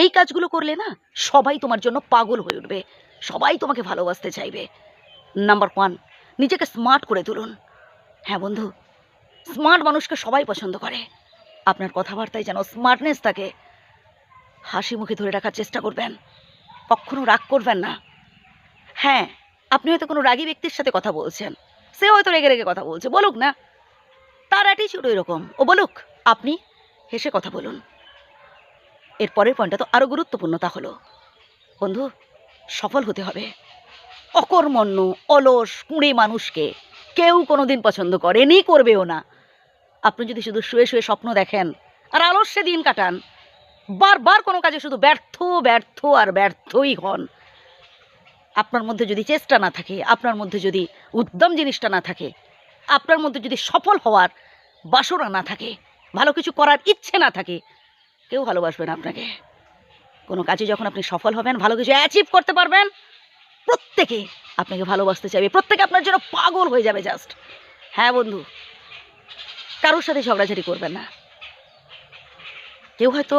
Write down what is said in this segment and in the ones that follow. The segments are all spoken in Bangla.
এই কাজগুলো করলে না সবাই তোমার জন্য পাগল হয়ে উঠবে। সবাই তোমাকে ভালোবাসতে চাইবে। নাম্বার ওয়ান নিজেকে স্মার্ট করে তুলুন। হ্যাঁ বন্ধু স্মার্ট মানুষকে সবাই পছন্দ করে। আপনার কথাবার্তায় যেন স্মার্টনেস থাকে। হাসি মুখে ধরে রাখার চেষ্টা করবেন। কখনো রাগ করবেন না। হ্যাঁ আপনি হয়তো কোনো রাগী ব্যক্তির সাথে কথা বলছেন। সে হয়তো রেগে রেগে কথা বলছে, বলুক না। তার অ্যাটিচিউড ওই রকম ও বলুক, আপনি হেসে কথা বলুন। এর পরের পয়েন্টটা তো আরও গুরুত্বপূর্ণ, তা হলো, বন্ধু, সফল হতে হবে। অকর্মণ্য, অলস, কুঁড়ে মানুষকে কেউ কোনো দিন পছন্দ করেনি, করবেও না। আপনি যদি শুধু শুয়ে শুয়ে স্বপ্ন দেখেন আর আলস্যে দিন কাটান, বারবার কোনো কাজে শুধু ব্যর্থ ব্যর্থ আর ব্যর্থই হন। আপনার মধ্যে যদি চেষ্টা না থাকে, আপনার মধ্যে যদি উদ্যম জিনিসটা না থাকে, আপনার মধ্যে যদি সফল হওয়ার বাসনা না থাকে, ভালো কিছু করার ইচ্ছে না থাকে কেউ ভালোবাসবে না আপনাকে। কোনো কাজে যখন আপনি সফল হবেন, ভালো কিছু অ্যাচিভ করতে পারবেন, প্রত্যেকে আপনাকে ভালোবাসতে চাইবে। প্রত্যেকে আপনার জন্য পাগল হয়ে যাবে জাস্ট হ্যাঁ বন্ধু, কারোর সাথে ঝগড়াঝাটি করবেন না। কেউ হয়তো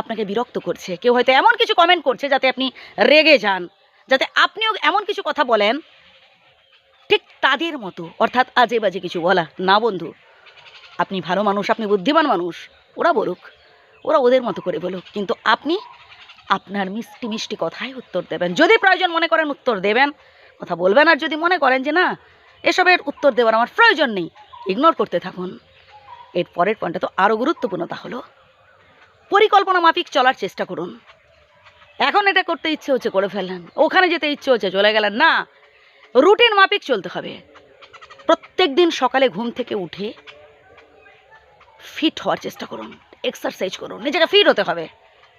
আপনাকে বিরক্ত করছে, কেউ হয়তো এমন কিছু কমেন্ট করছে যাতে আপনি রেগে যান, যাতে আপনিও এমন কিছু কথা বলেন, ঠিক তাদের মতো, অর্থাৎ আজে বাজে কিছু বলা। না বন্ধু, আপনি ভালো মানুষ, আপনি বুদ্ধিমান মানুষ, ওরা বলুক। ওরা ওদের মতো করে বলুক। কিন্তু আপনি আপনার মিষ্টি মিষ্টি কথায় উত্তর দেবেন। যদি প্রয়োজন মনে করেন উত্তর দেবেন, কথা বলবেন। আর যদি মনে করেন যে না, এসবের উত্তর দেওয়ার আমার প্রয়োজন নেই ইগনোর করতে থাকুন। এর পরের পয়েন্টটা তো আরও গুরুত্বপূর্ণতা হলো, পরিকল্পনা মাফিক চলার চেষ্টা করুন। এখন এটা করতে ইচ্ছে হচ্ছে করে ফেললেন। ওখানে যেতে ইচ্ছে হচ্ছে, চলে গেলেন। না রুটিন মাফিক চলতে হবে। প্রত্যেক দিন সকালে ঘুম থেকে উঠে ফিট হওয়ার চেষ্টা করুন। এক্সারসাইজ করুন, নিজেকে ফিট হতে হবে।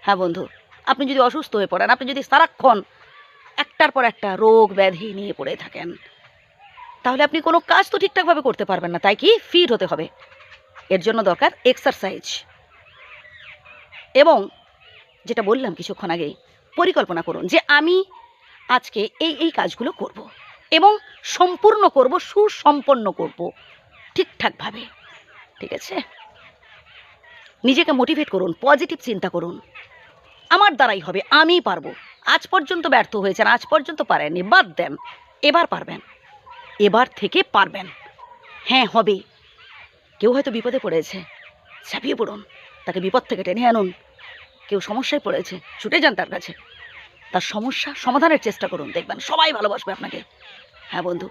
হ্যাঁ বন্ধু, আপনি যদি অসুস্থ হয়ে পড়েন, আপনি যদি সারাক্ষণ একটার পর একটা রোগ ব্যাধি নিয়ে পড়ে থাকেন, তাহলে আপনি কোনো কাজ তো ঠিকঠাকভাবে করতে পারবেন না, তাই কি? ফিট হতে হবে। এর জন্য দরকার এক্সারসাইজ এবং যেটা বললাম কিছুক্ষণ আগেই, পরিকল্পনা করুন যে আমি আজকে এই এই কাজগুলো করব এবং সম্পূর্ণ করব, সুসম্পন্ন করব ঠিকঠাকভাবে। ঠিক আছে? নিজেকে মোটিভেট করুন পজিটিভ চিন্তা করুন। আমার দ্বারাই হবে, আমিই পারব। আজ পর্যন্ত ব্যর্থ হয়েছেন, আজ পর্যন্ত পারেননি, বাদ দেন, এবার পারবেন। এবার থেকে পারবেন। হ্যাঁ হবে। কেউ হয়তো বিপদে পড়েছে, ঝাঁপিয়ে পড়ুন, তাকে বিপদ থেকে টেনে আনুন। কেউ সমস্যায় পড়েছে, ছুটে যান তার কাছে। তার সমস্যা সমাধানের চেষ্টা করুন, দেখবেন সবাই ভালোবাসবে আপনাকে। হ্যাঁ বন্ধু।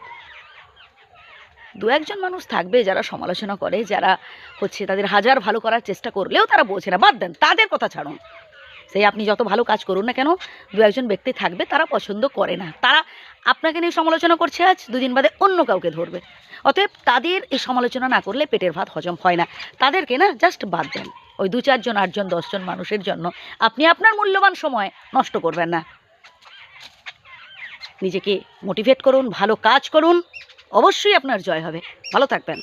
দু একজন মানুষ থাকবে যারা সমালোচনা করে, যারা হচ্ছে তাদের হাজার ভালো করার চেষ্টা করলেও তারা বোঝে না। বাদ দেন, তাদের কথা ছাড়ুন। সেই আপনি যত ভালো কাজ করুন না কেন, দু একজন ব্যক্তি থাকবে, তারা পছন্দ করে না। তারা আপনাকে নিয়ে সমালোচনা করছে আজ, দুদিন বাদে অন্য কাউকে ধরবে। অতএব তাদের এই সমালোচনা না করলে পেটের ভাত হজম হয় না। তাদেরকে না জাস্ট বাদ দেন। ওই দু চারজন, আটজন, দশজন মানুষের জন্য আপনি আপনার মূল্যবান সময় নষ্ট করবেন না। নিজেকে মোটিভেট করুন, ভালো কাজ করুন অবশ্যই আপনার জয় হবে। ভালো থাকবেন।